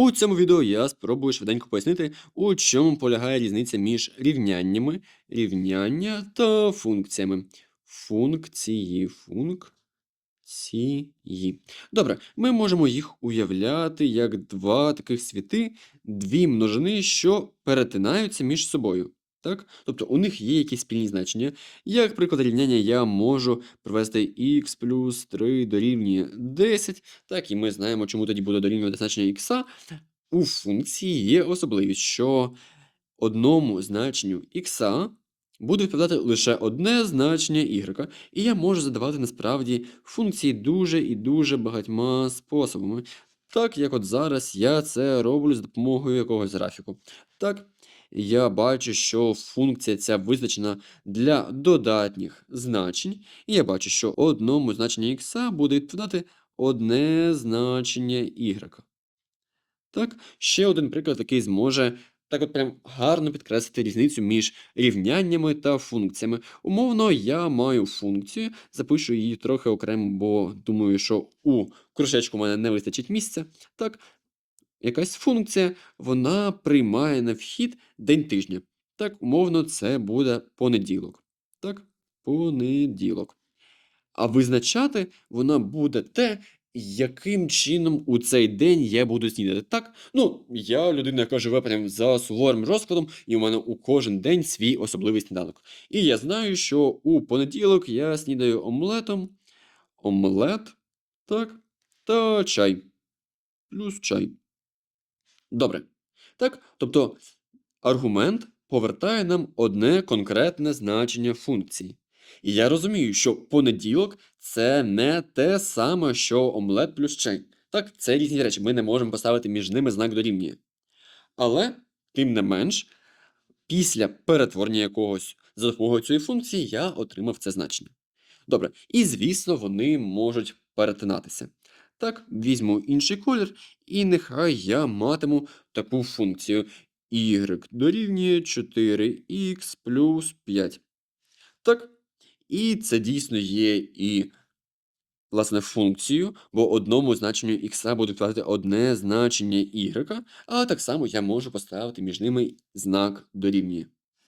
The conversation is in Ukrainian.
У цьому відео я спробую швиденько пояснити, у чому полягає різниця між рівняннями, рівняння та функціями. Функції, функції. Добре, ми можемо їх уявляти як два таких світи, дві множини, що перетинаються між собою. Так? Тобто у них є якісь спільні значення. Як приклад рівняння я можу привести х плюс 3 дорівнює 10, так і ми знаємо, чому тоді буде дорівнювати значення х. У функції є особливість, що одному значенню х буде відповідати лише одне значення y, і я можу задавати насправді функції дуже і дуже багатьма способами. Так як от зараз я це роблю з допомогою якогось графіку. Так, я бачу, що функція ця визначена для додатніх значень, і я бачу, що одному значенню х буде відповідати одне значення y. Так, ще один приклад, який зможе так от прям гарно підкреслити різницю між рівняннями та функціями. Умовно, я маю функцію, запишу її трохи окремо, бо думаю, що у кружечку в мене не вистачить місця. Так, якась функція, вона приймає на вхід день тижня. Так, умовно, це буде понеділок. Так, понеділок. А визначати вона буде те, яким чином у цей день я буду снідати. Так, ну, я людина, яка живе прям за суворим розкладом, і у мене у кожен день свій особливий сніданок. І я знаю, що у понеділок я снідаю омлетом, омлет, так, та чай. Плюс чай. Добре. Так, тобто аргумент повертає нам одне конкретне значення функції. І я розумію, що понеділок це не те саме, що омлет плюс чай. Так, це різні речі. Ми не можемо поставити між ними знак дорівнює. Але, тим не менш, після перетворення якогось за допомогою цієї функції я отримав це значення. Добре, і звісно, вони можуть перетинатися. Так, візьму інший колір, і нехай я матиму таку функцію y дорівнює 4х плюс 5. Так, і це дійсно є і, власне, функцією, бо одному значенню х буде відповідати одне значення y, а так само я можу поставити між ними знак дорівнює.